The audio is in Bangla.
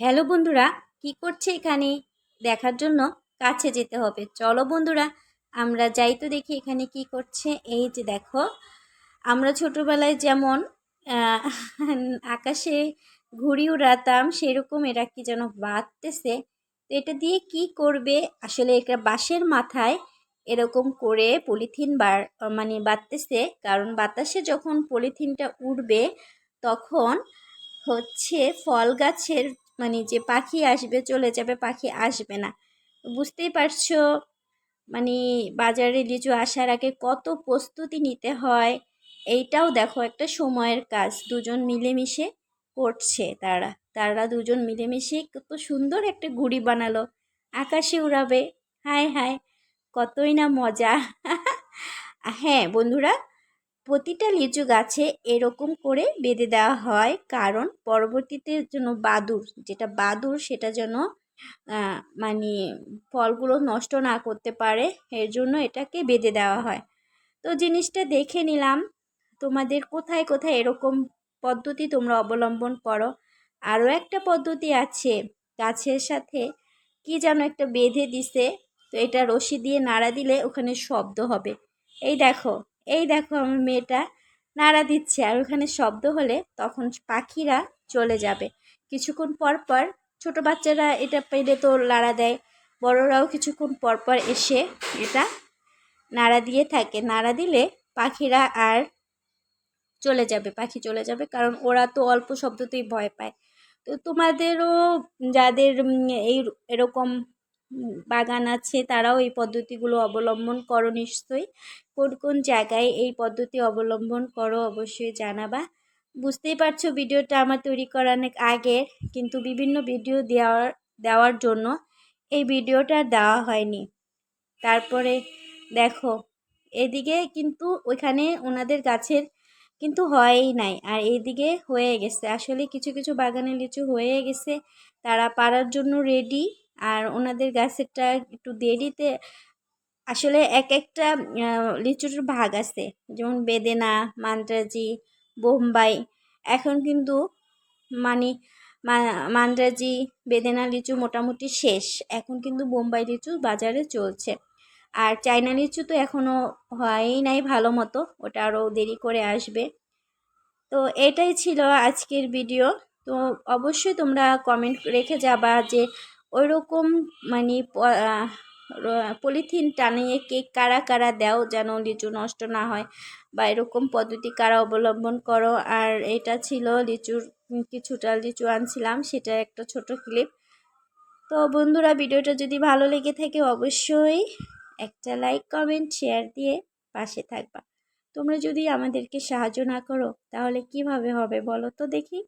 হ্যালো বন্ধুরা, কি করছে এখানে? দেখার জন্য কাছে যেতে হবে। চলো বন্ধুরা, আমরা যাই তো দেখি এখানে কি করছে। এই যে দেখো, আমরা ছোটোবেলায় যেমন আকাশে ঘুড়ি উড়াতাম, সেরকম এরা কি যেন বাঁধতেছে। তো এটা দিয়ে কি করবে? আসলে এটা বাঁশের মাথায় এরকম করে পলিথিন বার মানে বাঁধতেছে। কারণ বাতাসে যখন পলিথিনটা উড়বে, তখন হচ্ছে ফল গাছের মানে যে পাখি আসবে, চলে যাবে, পাখি আসবে না। বুঝতেই পারছ? মানে বাজারে লিচু আসার আগে কত প্রস্তুতি নিতে হয়, এইটাও দেখো একটা সময়ের কাজ। দুজন মিলেমিশে করছে তারা। তারা দুজন মিলেমিশে কত সুন্দর একটা ঘুড়ি বানালো। আকাশে উড়াবে। হায় হায়, কতই না মজা। হ্যাঁ বন্ধুরা প্রতিটা লিচু গাছে এরকম করে বেঁধে দেওয়া হয়। কারণ পরবর্তীতে যেন বাদুর, যেটা বাদুর সেটা যেন মানে ফলগুলো নষ্ট না করতে পারে, এর জন্য এটাকে বেঁধে দেওয়া হয়। তো জিনিসটা দেখে নিলাম, তোমাদের কোথায় কোথায় এরকম পদ্ধতি তোমরা অবলম্বন করো। আরও একটা পদ্ধতি আছে, গাছের সাথে কি যেন একটা বেঁধে দিছে, তো এটা রশি দিয়ে নাড়া দিলে ওখানে শব্দ হবে। এই দেখো এই দেখো আমার মেয়েটা নাড়া দিচ্ছে আর ওখানে শব্দ হলে তখন পাখিরা চলে যাবে। কিছুক্ষণ পর পর ছোটো বাচ্চারা এটা পেলে তো নাড়া দেয়, বড়রাও কিছুক্ষণ পর পর এসে এটা নাড়া দিয়ে থাকে। নাড়া দিলে পাখিরা আর চলে যাবে, পাখি চলে যাবে কারণ ওরা তো অল্প শব্দতেই ভয় পায়। তো তোমাদেরও যাদের এই এরকম বাগান আছে, তারাও এই পদ্ধতিগুলো অবলম্বন করো নিশ্চয়ই। কোন কোন জায়গায় এই পদ্ধতি অবলম্বন করো অবশ্যই জানাবা। বুঝতেই পারছ ভিডিওটা আমার তৈরি করা অনেক আগের, কিন্তু বিভিন্ন ভিডিও দেওয়ার দেওয়ার জন্য এই ভিডিওটা দেওয়া হয়নি। তারপরে দেখো, এদিকে কিন্তু ওইখানে ওনাদের গাছের কিন্তু হয়ই নাই, আর এইদিকে হয়ে গেছে। আসলে কিছু কিছু বাগানে লিচু হয়ে গেছে, তারা পাড়ার জন্য রেডি আর ওনাদের গাছেরটা একটু দেরিতে আসলে এক একটা লিচুর ভাগ আছে। যেমন বেদেনা, মান্দ্রাজি, বোম্বাই। এখন কিন্তু মানে মান্দ্রাজি, বেদেনা লিচু মোটামুটি শেষ। এখন কিন্তু বোম্বাই লিচু বাজারে চলছে। আর চাইনা লিচু তো এখনও হয়ই নাই ভালো মতো। ওটা আরও দেরি করে আসবে। তো এটাই ছিল আজকের ভিডিও। তো অবশ্যই তোমরা কমেন্ট রেখে যাবা যে ওই রকম মানে পলিথিন টানিয়ে কেক কারা কারা দাও যেন লিচু নষ্ট না হয় বা এরকম পদ্ধতি কারা অবলম্বন করো। আর এটা ছিল লিচুর কিছুটা লিচু আনছিলাম, সেটা একটা ছোট ক্লিপ। তো বন্ধুরা, ভিডিওটা যদি ভালো লেগে থাকে অবশ্যই একটা লাইক, কমেন্ট, শেয়ার দিয়ে পাশে থাকবা। তোমরা যদি আমাদেরকে সাহায্য না করো, তাহলে কীভাবে হবে বলো তো দেখি।